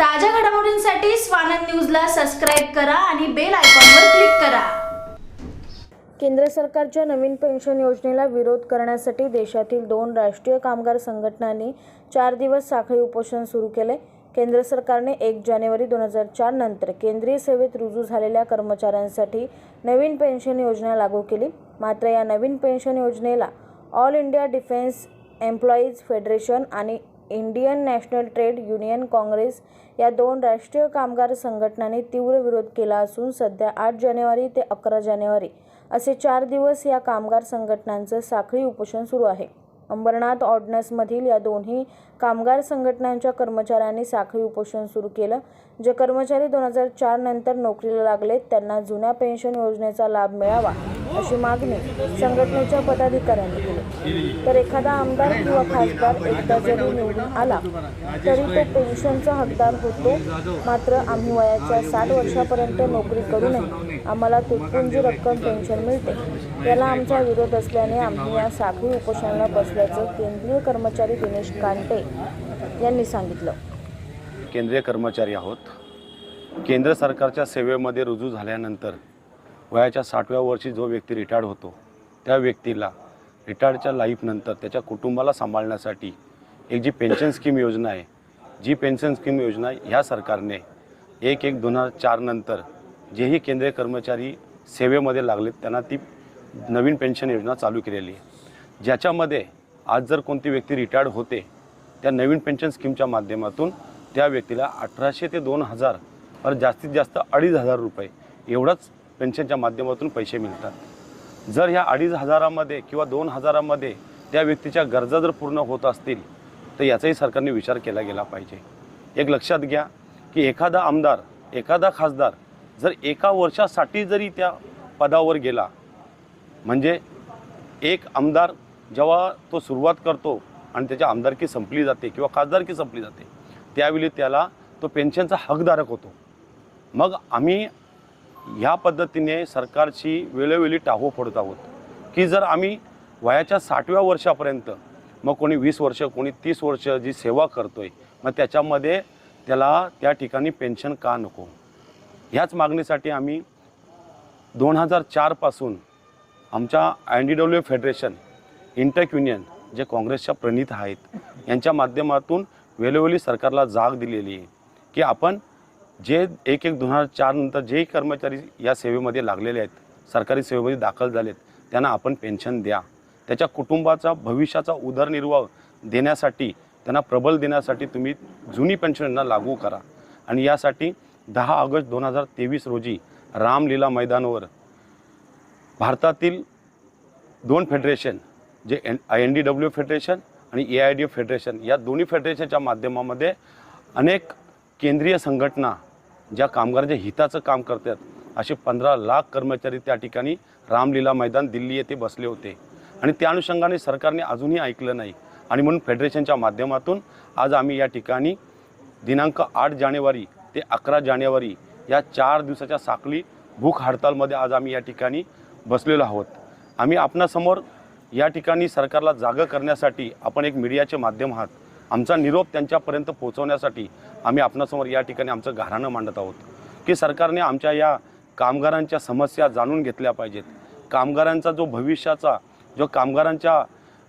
ताज्या घडामोडींसाठी स्वानंद न्यूजला सबस्क्राईब करा आणि बेल आयकॉनवर क्लिक करा. केंद्र सरकारच्या नवीन पेन्शन योजनेला विरोध करण्यासाठी देशातील दोन राष्ट्रीय कामगार संघटनांनी चार दिवस साखळी उपोषण सुरू केले. केंद्र सरकारने एक जानेवारी दोन हजार चार नंतर केंद्रीय सेवेत रुजू झालेल्या कर्मचाऱ्यांसाठी नवीन पेन्शन योजना लागू केली. मात्र या नवीन पेन्शन योजनेला all India defence employees federation आणि Indian national trade union Congress या दोन राष्ट्रीय कामगार संघटनांनी तीव्र विरोध केला असून सध्या आठ जानेवारी ते अकरा जानेवारी असे चार दिवस या कामगार संघटनांचं साखळी उपोषण सुरू आहे. अंबरनाथ ऑर्डनन्समधील या दोन्ही कामगार संघटनांच्या कर्मचाऱ्यांनी साखळी उपोषण सुरू केलं जे कर्मचारी दोन हजार चार नंतर नोकरीला लागले त्यांना जुन्या पेन्शन योजनेचा लाभ मिळावा. अशी मागणी संघटनेच्या पदाधिकाऱ्यांनी केली. तर एखादा आमदार किंवा खासदार एकदा जरी निवडून आला तरी तो पेन्शनचा हकदार होतो. मात्र आम्ही वयाच्या साठ वर्षापर्यंत नोकरी करूनही आम्हाला तुटपुंजी रक्कम पेन्शन मिळते याला आमचा विरोध असल्याने आम्ही या साखळी उपोषणाला बसल्याचं केंद्रीय कर्मचारी दिनेश कांटे यांनी सांगितलं. केंद्रीय कर्मचारी आहोत. केंद्र सरकारच्या सेवेमध्ये रुजू झाल्यानंतर वयाच्या साठव्या वर्षी जो व्यक्ती रिटायर्ड होतो त्या व्यक्तीला रिटायर्डच्या लाईफनंतर त्याच्या कुटुंबाला सांभाळण्यासाठी एक जी पेन्शन स्कीम योजना आहे जी पेन्शन स्कीम योजना ह्या सरकारने एक एक दोन हजार चारनंतर जेही केंद्रीय कर्मचारी सेवेमध्ये लागलेत त्यांना ती नवीन पेन्शन योजना चालू केलेली आहे. ज्याच्यामध्ये आज जर कोणती व्यक्ती रिटायर्ड होते त्या नवीन पेन्शन स्कीमच्या माध्यमातून त्या व्यक्तीला अठराशे ते दोन हजार पर जास्तीत जास्त अडीच हजार रुपये एवढंच पेन्शनच्या माध्यमातून पैसे मिळतात. जर ह्या अडीच हजारामध्ये किंवा दोन हजारामध्ये त्या व्यक्तीच्या गरजा जर पूर्ण होत असतील तर याचाही सरकारने विचार केला गेला पाहिजे. एक लक्षात घ्या की एखादा आमदार एखादा खासदार जर एका वर्षासाठी जरी त्या पदावर गेला म्हणजे एक आमदार जेव्हा तो सुरुवात करतो आणि त्याच्या आमदारकी संपली जाते किंवा खासदारकी संपली जाते त्यावेळी त्याला तो पेन्शनचा हकधारक होतो. मग आम्ही ह्या पद्धतीने सरकारची वेळोवेळी टाहो फोडत आहोत. की जर आम्ही वयाच्या साठव्या वर्षापर्यंत मग कोणी वीस वर्ष कोणी तीस वर्ष जी सेवा करतोय मग त्याच्यामध्ये त्याला त्या ठिकाणी पेन्शन का नको? ह्याच मागणीसाठी आम्ही दोन हजार चारपासून आमच्या अँ D W federation INTUC union जे काँग्रेसच्या प्रणित आहेत यांच्या माध्यमातून वेळोवेळी सरकारला जाग दिलेली आहे की आपण जे एक एक दोन हजार चार नंतर जेही कर्मचारी या सेवेमध्ये लागलेले आहेत सरकारी सेवेमध्ये दाखल झालेत त्यांना आपण पेन्शन द्या. त्याच्या कुटुंबाचा भविष्याचा उदरनिर्वाह देण्यासाठी त्यांना प्रबल देण्यासाठी तुम्ही जुनी पेन्शन योजना लागू करा. आणि यासाठी दहा ऑगस्ट दोन हजार तेवीस रोजी रामलीला मैदानावर भारतातील दोन फेडरेशन जे N I N D W federation आणि A I D F federation या दोन्ही फेडरेशनच्या माध्यमामध्ये अनेक केंद्रीय संघटना ज्या कामगारांच्या हिताचं काम करतात असे पंधरा लाख कर्मचारी त्या ठिकाणी रामलीला मैदान दिल्ली येथे बसले होते. आणि त्या अनुषंगाने सरकारने अजूनही ऐकलं नाही. आणि म्हणून फेडरेशनच्या माध्यमातून आज आम्ही या ठिकाणी दिनांक आठ जानेवारी ते अकरा जानेवारी या चार दिवसाच्या साखळी भूक हडतालमध्ये आज आम्ही या ठिकाणी बसलेलो आहोत. आम्ही आपणासमोर या ठिकाणी सरकारला जागं करण्यासाठी आपण एक मीडियाचे माध्यम आहात. आमचा निरोप त्यांच्यापर्यंत पोहोचवण्यासाठी आम्ही आपणासमोर या ठिकाणी आमचं घराणं मांडत आहोत की सरकारने आमच्या या कामगारांच्या समस्या जाणून घेतल्या पाहिजेत. कामगारांचा जो भविष्याचा जो कामगारांच्या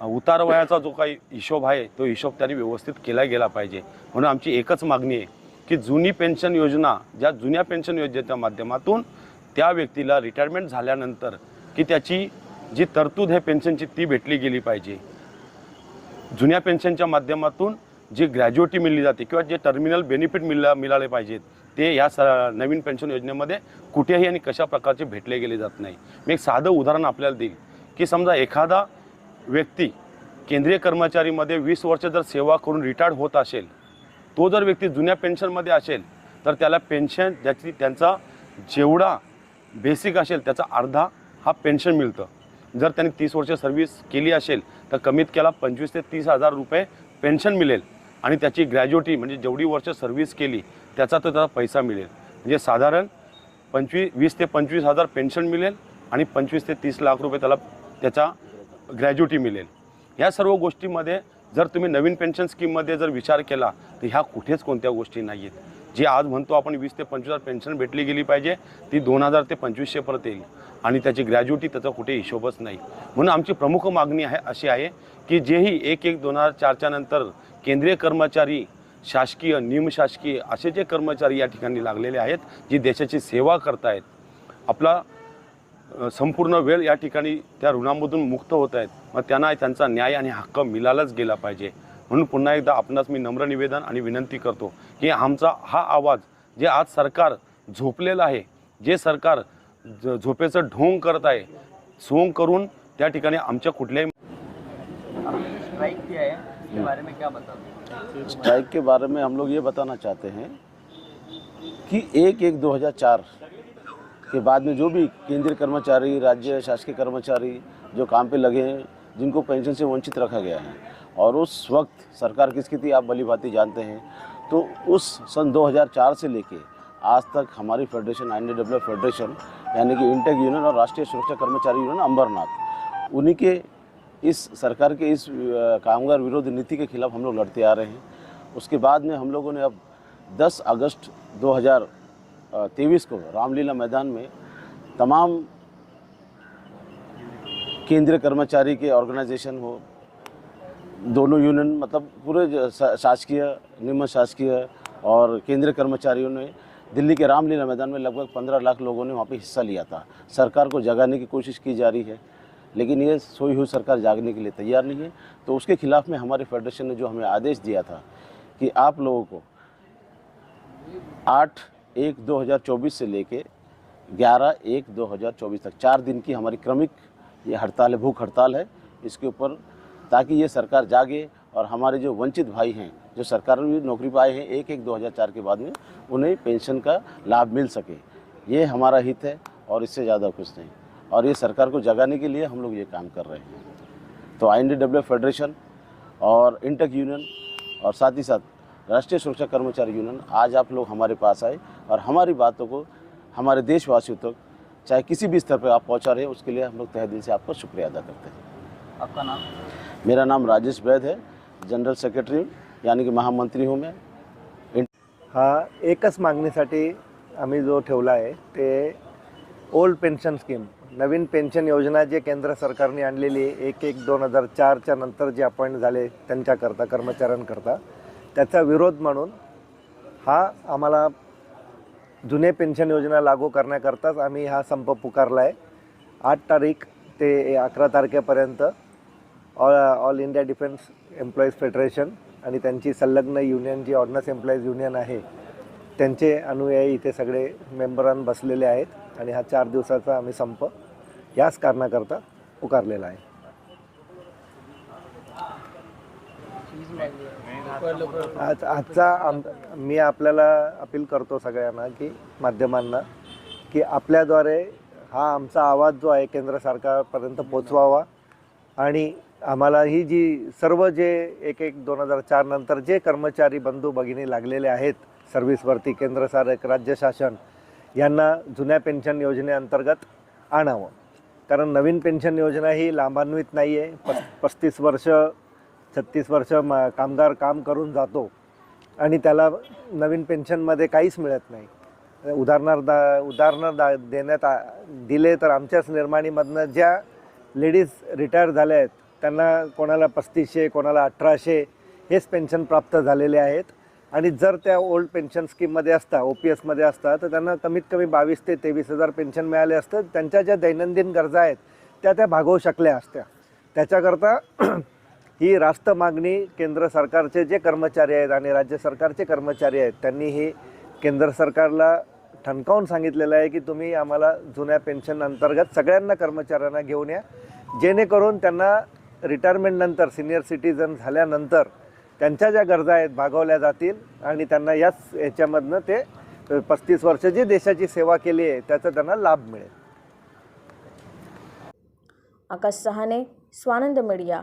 उतारवयाचा जो काही हिशोब आहे तो हिशोब त्यांनी व्यवस्थित केला गेला पाहिजे. म्हणून आमची एकच मागणी आहे की जुनी पेन्शन योजना ज्या जुन्या पेन्शन योजनेच्या माध्यमातून त्या व्यक्तीला रिटायरमेंट झाल्यानंतर की त्याची जी तरतूद आहे पेन्शनची ती भेटली गेली पाहिजे. जुन्या पेन्शनच्या माध्यमातून जी ग्रॅज्युएटी मिळली जाते किंवा जे टर्मिनल बेनिफिट मिळला मिळाले पाहिजेत ते या स नवीन पेन्शन योजनेमध्ये कुठेही आणि कशा प्रकारचे भेटले गेले जात नाही. मी एक साधं उदाहरण आपल्याला देईल की समजा एखादा व्यक्ती केंद्रीय कर्मचारीमध्ये वीस वर्ष जर सेवा करून रिटायर्ड होत असेल तो जर व्यक्ती जुन्या पेन्शनमध्ये असेल तर त्याला पेन्शन ज्याची त्यांचा जेवढा बेसिक असेल त्याचा अर्धा हा पेन्शन मिळतं. जर त्यांनी तीस वर्ष सर्व्हिस केली असेल तर कमीत केला पंचवीस ते तीस हजार रुपये पेन्शन मिळेल. आणि त्याची ग्रॅज्युएटी म्हणजे जेवढी वर्ष सर्व्हिस केली त्याचा तो त्याचा पैसा मिळेल. म्हणजे साधारण पंचवीस वीस ते पंचवीस हजार पेन्शन मिळेल आणि पंचवीस ते तीस लाख रुपये त्याला त्याचा ग्रॅज्युएटी मिळेल. ह्या सर्व गोष्टीमध्ये जर तुम्ही नवीन पेन्शन स्कीममध्ये जर विचार केला तर ह्या कुठेच कोणत्या गोष्टी नाही आहेत जे आज म्हणतो आपण वीस ते पंचवीस हजार पेन्शन भेटली गेली पाहिजे ती दोन हजार ते पंचवीसशेपर्यंत येईल. आणि त्याची ग्रॅज्युटी त्याचा कुठे हिशोबच नाही. म्हणून आमची प्रमुख मागणी आहे अशी आहे की जेही एक एक दोन हजार चारच्या नंतर केंद्रीय कर्मचारी शासकीय निमशासकीय असे जे कर्मचारी या ठिकाणी लागलेले आहेत जी देशाची सेवा करतायत आपला संपूर्ण वेळ या ठिकाणी त्या ऋणामधून मुक्त होत आहेत मग त्यांना त्यांचा न्याय आणि हक्क मिळालाच गेला पाहिजे. म्हणून पुन्हा एकदा आपणास मी नम्र निवेदन आणि विनंती करतो की आमचा हा आवाज जे आज सरकार झोपलेलं आहे जे सरकार झोपेचं ढोंग करत आहे सोंग करून त्या ठिकाणी आमच्या कुठल्याही स्ट्राइक किया इसके बारे में क्या बता स्ट्राइक के बारे में हम लोग ये बताना चाहते हैं कि एक एक 2004 के बाद में जो भी केंद्रीय कर्मचारी राज्य शासकीय कर्मचारी जो काम पे लगे हैं जिनको पेंशन से वंचित रखा गया है। और उस वक्त सरकार की स्थिति आप भली भांति जानते हैं। तो उस सन 2004 से लेके आज तक हमारी फेडरेशन, आई फेडरेशन, यानी कि इंटेक यूनियन और राष्ट्रीय सुरक्षा कर्मचारी यूनियन अंबरनाथ, उन्हीं के इस सरकार के इस कामगार विरोधी नीति के खिलाफ हम लोग लड़ते आ रहे हैं। उसके बाद में हम लोगों ने अब 10 अगस्त 2023 को रामलीला मैदान में तमाम केंद्रीय कर्मचारी के ऑर्गेनाइजेशन हो, दोनों यूनियन मतलब पूरे शासकीय, निम्न शासकीय और केंद्रीय कर्मचारियों ने दिल्ली के रामलीला मैदान में लगभग पंद्रह लाख लोगों ने वहाँ पे हिस्सा लिया था। सरकार को जगाने की कोशिश की जा रही है, लेकिन ये सोई हुई सरकार जागने के लिए तैयार नहीं है। तो उसके खिलाफ में हमारे फेडरेशन ने जो हमें आदेश दिया था कि आप लोगों को आठ एक 2024 से लेके ग्यारह एक 2024 तक, चार दिन की हमारी क्रमिक ये हड़ताल है, भूख हड़ताल है, इसके ऊपर ताकि ये सरकार जागे और हमारे जो वंचित भाई हैं, जो सरकार में नौकरी पर आए हैं एक एक 2004 के बाद में उन्हें पेंशन का लाभ मिल सके। ये हमारा हित है और इससे ज़्यादा कुछ नहीं। और ये सरकार को जगाने के लिए हम लोग ये काम कर रहे हैं। तो आई फेडरेशन और इंटक यूनियन और साथ ही साथ राष्ट्रीय सुरक्षा कर्मचारी यूनियन, आज आप लोग हमारे पास आए और हमारी बातों को हमारे देशवासियों तक चाहे किसी भी स्तर पर आप पहुंचा रहे हैं उसके लिए हम लोग तहे दिल से आपका शुक्रिया अदा करते हैं। आपका नाम? मेरा नाम राजेश वैद है जनरल सेक्रेटरी यानी कि महामंत्री हूँ मैं। हा एकच मागणीसाठी आम्ही जो ठेवला आहे ते ओल्ड पेन्शन स्कीम नवीन पेन्शन योजना जे केंद्र सरकारने आणलेली आहे एक एक दोन हजार चारच्या नंतर जे अपॉइंट झाले त्यांच्याकरता कर्मचाऱ्यांकरता त्याचा विरोध म्हणून हा आम्हाला जुने पेन्शन योजना लागू करण्याकरताच आम्ही हा संप पुकारला आहे आठ तारीख ते अकरा तारखेपर्यंत all all India defence employees federation आणि त्यांची संलग्न युनियन जी ऑर्डनन्स एम्प्लॉईज युनियन आहे त्यांचे अनुयायी इथे सगळे मेंबरां बसलेले आहेत आणि हा चार दिवसाचा आम्ही संप याच कारणाकरता पुकारलेला आहे. आज आजचा आम मी आपल्याला अपील करतो सगळ्यांना की माध्यमांना की आपल्याद्वारे हा आमचा आवाज जो आहे केंद्र सरकारपर्यंत पोचवावा आणि आम्हाला ही जी सर्व जे एक एक दोन हजार चार नंतर जे कर्मचारी बंधू भगिनी लागलेले आहेत सर्व्हिसवरती केंद्र सर राज्य शासन यांना जुन्या पेन्शन योजनेअंतर्गत आणावं. कारण नवीन पेन्शन योजना ही लाभान्वित नाही आहे पस पस्तीस वर्ष छत्तीस वर्ष म कामगार काम करून जातो आणि त्याला नवीन पेन्शनमध्ये काहीच मिळत नाही. उदाहरणार्थ उदाहरणं दा देण्यात आ दिले तर आमच्याच निर्माणीमधनं ज्या लेडीज रिटायर झाल्या आहेत त्यांना कोणाला पस्तीसशे कोणाला अठराशे हेच पेन्शन प्राप्त झालेले आहेत. आणि जर त्या ओल्ड पेन्शन स्कीममध्ये असता ओ पी एसमध्ये असता तर त्यांना कमीत कमी बावीस ते तेवीस हजार पेन्शन मिळाले असतं. त्यांच्या ज्या दैनंदिन गरजा आहेत त्या त्या भागवू शकल्या असत्या. त्याच्याकरता ही रास्त मागणी केंद्र सरकारचे जे कर्मचारी आहेत आणि राज्य सरकारचे कर्मचारी आहेत त्यांनी हे केंद्र सरकारला ठणकावून सांगितलेलं आहे की तुम्ही आम्हाला जुन्या पेन्शन अंतर्गत सगळ्यांना कर्मचाऱ्यांना घेऊन या. जेणेकरून त्यांना रिटायरमेंटनंतर सिनियर सिटीजन झाल्यानंतर त्यांच्या ज्या गरजा आहेत भागवल्या जातील आणि त्यांना याच ह्याच्यामधनं ते पस्तीस वर्ष जी देशाची सेवा केली आहे त्याचा त्यांना लाभ मिळेल. आकाश सहाने स्वानंद मीडिया.